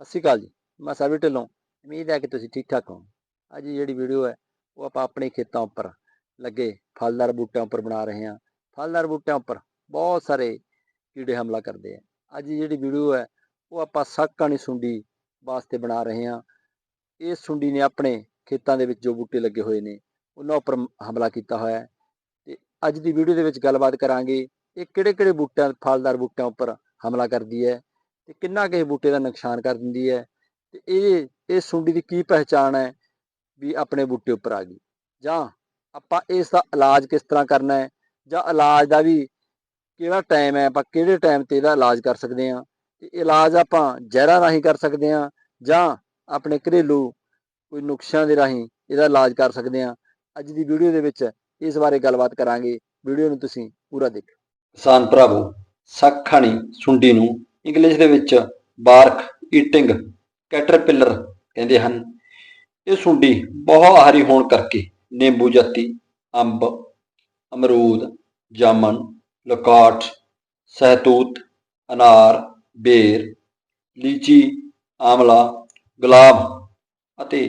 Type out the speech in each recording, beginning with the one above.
ਸਤਿ ਸ਼੍ਰੀ ਅਕਾਲ ਜੀ, ਮੈਂ ਸਰਵੀ ਢਿੱਲੋਂ। ਉਮੀਦ ਹੈ ਕਿ ਤੁਸੀਂ ਠੀਕ ਠਾਕ ਹੋ ਅੱਜ ਦੀ ਜਿਹੜੀ ਵੀਡੀਓ ਹੈ, ਉਹ ਆਪਾਂ ਆਪਣੇ ਖੇਤਾਂ ਉੱਪਰ ਲੱਗੇ ਫਲਦਾਰ ਬੂਟਿਆਂ ਉੱਪਰ ਬਣਾ ਰਹੇ ਹਾਂ। ਫਲਦਾਰ ਬੂਟਿਆਂ ਉੱਪਰ ਬਹੁਤ ਸਾਰੇ ਕੀੜੇ ਹਮਲਾ ਕਰਦੇ ਆ। ਅੱਜ ਦੀ ਜਿਹੜੀ ਵੀਡੀਓ ਹੈ, ਉਹ ਆਪਾਂ ਸਾਕਾਣੀ ਸੁੰਡੀ ਵਾਸਤੇ ਬਣਾ ਰਹੇ ਹਾਂ। ਇਹ ਸੁੰਡੀ ਨੇ ਆਪਣੇ ਖੇਤਾਂ ਦੇ ਵਿੱਚ ਜੋ ਬੂਟੇ ਲੱਗੇ ਹੋਏ ਨੇ, ਉਹਨਾਂ ਉੱਪਰ ਹਮਲਾ ਕੀਤਾ ਹੋਇਆ ਹੈ। ਤੇ ਅੱਜ ਦੀ ਵੀਡੀਓ ਦੇ ਵਿੱਚ ਗੱਲਬਾਤ ਕਰਾਂਗੇ, ਇਹ ਕਿਹੜੇ ਕਿਹੜੇ ਬੂਟਿਆਂ, ਫਲਦਾਰ ਬੂਟਿਆਂ ਉੱਪਰ ਹਮਲਾ ਕਰਦੀ ਹੈ। ਤੇ ਕਿੰਨਾ ਕਿਸੇ ਬੂਟੇ ਦਾ ਨੁਕਸਾਨ ਕਰ ਦਿੰਦੀ ਹੈ ਤੇ ਇਹ ਇਹ ਸੁੰਡੀ ਦੀ ਕੀ ਪਹਿਚਾਣ ਹੈ ਵੀ ਆਪਣੇ ਬੂਟੇ ਉੱਪਰ ਆ ਗਈ? ਜਾਂ ਆਪਾਂ ਇਸ ਦਾ ਇਲਾਜ ਕਿਸ ਤਰ੍ਹਾਂ ਕਰਨਾ ਹੈ? ਜਾਂ ਇਲਾਜ ਦਾ ਵੀ ਕਿਹੜਾ ਟਾਈਮ ਹੈ? ਆਪਾਂ ਕਿਹੜੇ ਟਾਈਮ ਤੇ ਇਹਦਾ ਇਲਾਜ ਕਰ ਸਕਦੇ ਹਾਂ? ਤੇ ਇਲਾਜ ਆਪਾਂ ਜ਼ਹਿਰਾਂ ਰਾਹੀਂ ਕਰ ਸਕਦੇ ਹਾਂ ਜਾਂ ਆਪਣੇ ਘਰੇਲੂ ਕੋਈ ਨੁਕਸਿਆਂ ਦੇ ਰਾਹੀਂ ਇਹਦਾ ਇਲਾਜ ਕਰ ਸਕਦੇ ਹਾਂ? ਅੱਜ ਦੀ ਵੀਡੀਓ ਦੇ ਵਿੱਚ ਇਸ ਬਾਰੇ ਗੱਲਬਾਤ ਕਰਾਂਗੇ। ਵੀਡੀਓ ਨੂੰ ਤੁਸੀਂ ਪੂਰਾ ਦੇਖੋ। ਕਿਸਾਨ ਭਰਾਵੋ ਸੱਖਾਣੀ ਸੁੰਡੀ ਨੂੰ ਇੰਗਲਿਸ਼ ਦੇ ਵਿੱਚ ਬਾਰਕ ਈਟਿੰਗ ਕੈਟਰਪਿਲਰ ਕਹਿੰਦੇ ਹਨ। ਇਹ ਸੁੰਡੀ ਬਹੁਤ ਆਹਾਰੀ ਹੋਣ ਕਰਕੇ ਨਿੰਬੂ ਜਾਤੀ, ਅੰਬ, ਅਮਰੂਦ ਜਾਮਨ ਲਕਾਟ, ਸਹਿਤੂਤ, ਅਨਾਰ, ਬੇਰ, ਲੀਚੀ, ਆਮਲਾ, ਗੁਲਾਬ ਅਤੇ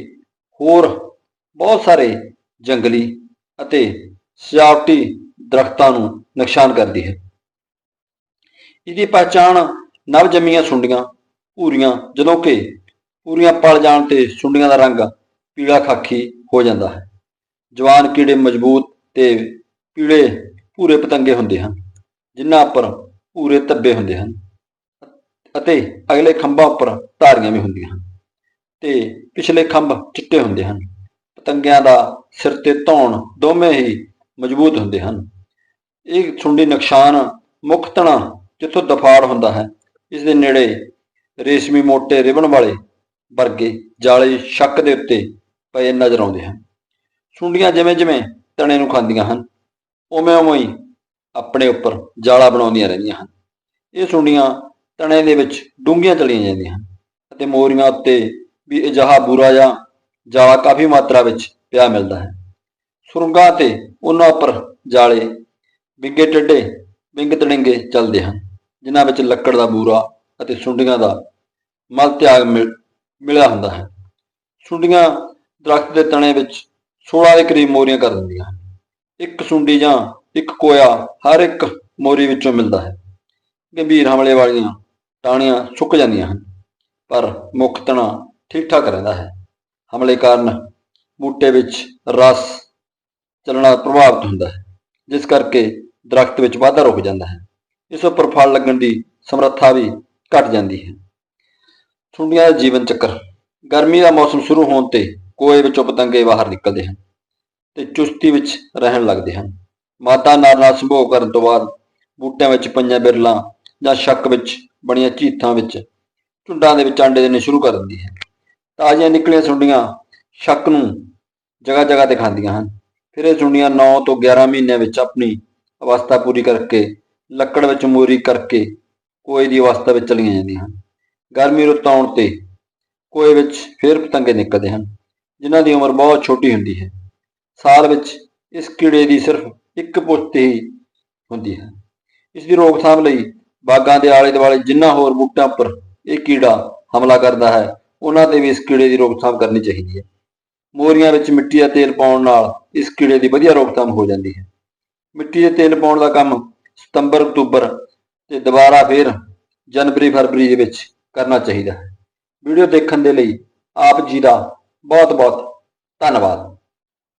ਹੋਰ ਬਹੁਤ ਸਾਰੇ ਜੰਗਲੀ ਅਤੇ ਸਜਾਵਟੀ ਦਰਖਤਾਂ ਨੂੰ ਨੁਕਸਾਨ ਕਰਦੀ ਹੈ। ਇਹਦੀ ਪਛਾਣ ਨਵ ਜੰਮੀਆਂ ਸੁੰਡੀਆਂ, ਭੂਰੀਆਂ ਜਦੋਂ ਕਿ ਪੂਰੀਆਂ ਪਲ ਜਾਣ ਤੇ ਸੁੰਡੀਆਂ ਦਾ ਰੰਗ ਪੀਲਾ ਖਾਕੀ ਹੋ ਜਾਂਦਾ ਹੈ। ਜਵਾਨ ਕੀੜੇ ਮਜ਼ਬੂਤ ਤੇ ਪੀਲੇ ਭੂਰੇ ਪਤੰਗੇ ਹੁੰਦੇ ਹਨ ਜਿਨ੍ਹਾਂ ਉੱਪਰ ਭੂਰੇ ਧੱਬੇ ਹੁੰਦੇ ਹਨ ਅਤੇ ਅਗਲੇ ਖੰਭਾਂ ਉੱਪਰ ਧਾਰੀਆਂ ਵੀ ਹੁੰਦੀਆਂ ਹਨ ਤੇ ਪਿਛਲੇ ਖੰਭ ਚਿੱਟੇ ਹੁੰਦੇ ਹਨ। ਪਤੰਗਿਆਂ ਦਾ ਸਿਰ ਤੇ ਧੌਣ ਦੋਵੇਂ ਹੀ ਮਜ਼ਬੂਤ ਹੁੰਦੇ ਹਨ। ਇਹ ਸੁੰਡੀ ਨੁਕਸਾਨ ਮੁੱਖ ਤਣਾ ਜਿੱਥੋਂ ਦਫਾੜ ਹੁੰਦਾ ਹੈ ਇਸ ਦੇ ਨੇੜੇ ਰੇਸ਼ਮੀ ਮੋਟੇ ਰਿਬਨ ਵਾਲੇ ਵਰਗੇ ਜਾਲੇ ਸ਼ੱਕ ਦੇ ਉੱਤੇ ਪਏ ਨਜ਼ਰ ਆਉਂਦੇ ਹਨ। ਸੁੰਡੀਆਂ ਜਿਵੇਂ ਜਿਵੇਂ ਤਣੇ ਨੂੰ ਖਾਂਦੀਆਂ ਹਨ, ਉਵੇਂ ਉਵੇਂ ਹੀ ਆਪਣੇ ਉੱਪਰ ਜਾਲਾ ਬਣਾਉਂਦੀਆਂ ਰਹਿੰਦੀਆਂ ਹਨ। ਇਹ ਸੁੰਡੀਆਂ ਤਣੇ ਦੇ ਵਿੱਚ ਡੂੰਘੀਆਂ ਚਲੀਆਂ ਜਾਂਦੀਆਂ ਹਨ ਅਤੇ ਮੋਰੀਆਂ ਉੱਤੇ ਵੀ ਅਜਿਹਾ ਬੁਰਾ ਜਾਂ ਜਾਲਾ ਕਾਫੀ ਮਾਤਰਾ ਵਿੱਚ ਪਿਆ ਮਿਲਦਾ ਹੈ। ਸੁਰੰਗਾਂ ਤੇ ਉਹਨਾਂ ਉੱਪਰ ਜਾਲੇ ਵਿੰਗੇ ਟੱਡੇ ਵਿੰਗ ਤੜਿੰਗੇ ਚੱਲਦੇ ਹਨ। ਜਿਨ੍ਹਾਂ ਵਿੱਚ ਲੱਕੜ ਦਾ ਬੂਰਾ ਅਤੇ ਸੁੰਡੀਆਂ ਦਾ ਮਲ ਤਿਆਗ ਮਿਲ- ਮਿਲਿਆ ਹੁੰਦਾ ਹੈ। ਸੁੰਡੀਆਂ ਦਰਖਤ ਦੇ ਤਣੇ ਵਿੱਚ 16 ਦੇ ਕਰੀਬ ਮੋਰੀਆਂ ਕਰ ਦਿੰਦੀਆਂ ਹਨ। ਇੱਕ ਸੁੰਡੀ ਜਾਂ ਇੱਕ ਕੋਇਆ ਹਰ ਇੱਕ ਮੋਰੀ ਵਿੱਚੋਂ ਮਿਲਦਾ ਹੈ। ਗੰਭੀਰ ਹਮਲੇ ਵਾਲੀਆਂ ਟਾਹਣੀਆਂ ਸੁੱਕ ਜਾਂਦੀਆਂ ਹਨ, ਪਰ ਮੁੱਖ ਤਣਾ ਠੀਕ ਠਾਕ ਰਹਿੰਦਾ ਹੈ। ਹਮਲੇ ਕਾਰਨ ਬੂਟੇ ਵਿੱਚ ਰਸ ਚੱਲਣਾ ਪ੍ਰਭਾਵਿਤ ਹੁੰਦਾ ਹੈ, ਜਿਸ ਕਰਕੇ ਦਰਖਤ ਵਿੱਚ ਵਾਧਾ ਰੁਕ ਜਾਂਦਾ ਹੈ। ਇਸ ਉੱਪਰ ਫਲ ਲੱਗਣ ਦੀ ਸਮਰੱਥਾ ਵੀ ਘਟ ਜਾਂਦੀ ਹੈ। ਸੁੰਡੀਆਂ ਦਾ ਜੀਵਨ ਚੱਕਰ। ਗਰਮੀ ਦਾ ਮੌਸਮ ਸ਼ੁਰੂ ਹੋਣ ਤੇ ਕੋਏ ਵਿੱਚੋਂ ਪਤੰਗੇ ਬਾਹਰ ਨਿਕਲਦੇ ਹਨ ਤੇ ਚੁਸਤੀ ਵਿੱਚ ਰਹਿਣ ਲੱਗਦੇ ਹਨ। ਮਾਦਾ ਨਰ ਨਾਲ ਸੰਭੋਗ ਕਰਨ ਤੋਂ ਬਾਅਦ ਬੂਟਿਆਂ ਵਿੱਚ ਪਈਆਂ ਬਿਰਲਾਂ ਜਾਂ ਸ਼ੱਕ ਵਿੱਚ ਬਣੀਆਂ ਚੀਥਾਂ ਵਿੱਚ ਝੁੰਡਾਂ ਦੇ ਵਿੱਚ ਆਂਡੇ ਦੇਣੇ ਸ਼ੁਰੂ ਕਰ ਦਿੰਦੀ ਹੈ। ਤਾਜ਼ੀਆਂ ਨਿਕਲੀਆਂ ਸੁੰਡੀਆਂ ਸ਼ੱਕ ਨੂੰ ਜਗ੍ਹਾ ਜਗ੍ਹਾ ਤੇ ਖਾਂਦੀਆਂ ਹਨ। ਫਿਰ ਇਹ ਸੁੰਡੀਆਂ 9 ਤੋਂ 11 ਮਹੀਨਿਆਂ ਵਿੱਚ ਆਪਣੀ ਅਵਸਥਾ ਪੂਰੀ ਕਰਕੇ ਲੱਕੜ ਵਿੱਚ ਮੋਰੀ ਕਰਕੇ ਕੋਏ ਦੀ ਅਵਸਥਾ ਵਿੱਚ ਚਲੀਆਂ ਜਾਂਦੀਆਂ ਹਨ। ਗਰਮੀ ਰੁੱਤ ਆਉਣ ਤੇ ਕੋਏ ਵਿੱਚ ਫਿਰ ਪਤੰਗੇ ਨਿਕਲਦੇ ਹਨ, ਜਿਨ੍ਹਾਂ ਦੀ ਉਮਰ ਬਹੁਤ ਛੋਟੀ ਹੁੰਦੀ ਹੈ। ਸਾਲ ਵਿੱਚ ਇਸ ਕੀੜੇ ਦੀ ਸਿਰਫ ਇੱਕ ਪੁਸ਼ਤ ਹੀ ਹੁੰਦੀ ਹੈ। ਇਸ ਦੀ ਰੋਕਥਾਮ ਲਈ ਬਾਗਾਂ ਦੇ ਆਲੇ ਦੁਆਲੇ ਜਿੰਨਾ ਹੋਰ ਬੂਟਿਆਂ ਉੱਪਰ ਇਹ ਕੀੜਾ ਹਮਲਾ ਕਰਦਾ ਹੈ, ਉਹਨਾਂ ਤੇ ਵੀ ਇਸ ਕੀੜੇ ਦੀ ਰੋਕਥਾਮ ਕਰਨੀ ਚਾਹੀਦੀ ਹੈ। ਮੋਰੀਆਂ ਵਿੱਚ ਮਿੱਟੀ ਦਾ ਤੇਲ ਪਾਉਣ ਨਾਲ ਇਸ ਕੀੜੇ ਦੀ ਵਧੀਆ ਰੋਕਥਾਮ ਹੋ ਜਾਂਦੀ ਹੈ। ਮਿੱਟੀ ਦੇ ਤੇਲ ਪਾਉਣ ਦਾ ਕੰਮ ਸਤੰਬਰ, ਅਕਤੂਬਰ ਤੇ ਦੁਬਾਰਾ ਫਿਰ ਜਨਵਰੀ, ਫਰਵਰੀ ਦੇ ਵਿੱਚ ਕਰਨਾ ਚਾਹੀਦਾ ਹੈ। ਵੀਡੀਓ ਦੇਖਣ ਦੇ ਲਈ ਆਪ ਜੀ ਦਾ ਬਹੁਤ ਬਹੁਤ ਧੰਨਵਾਦ।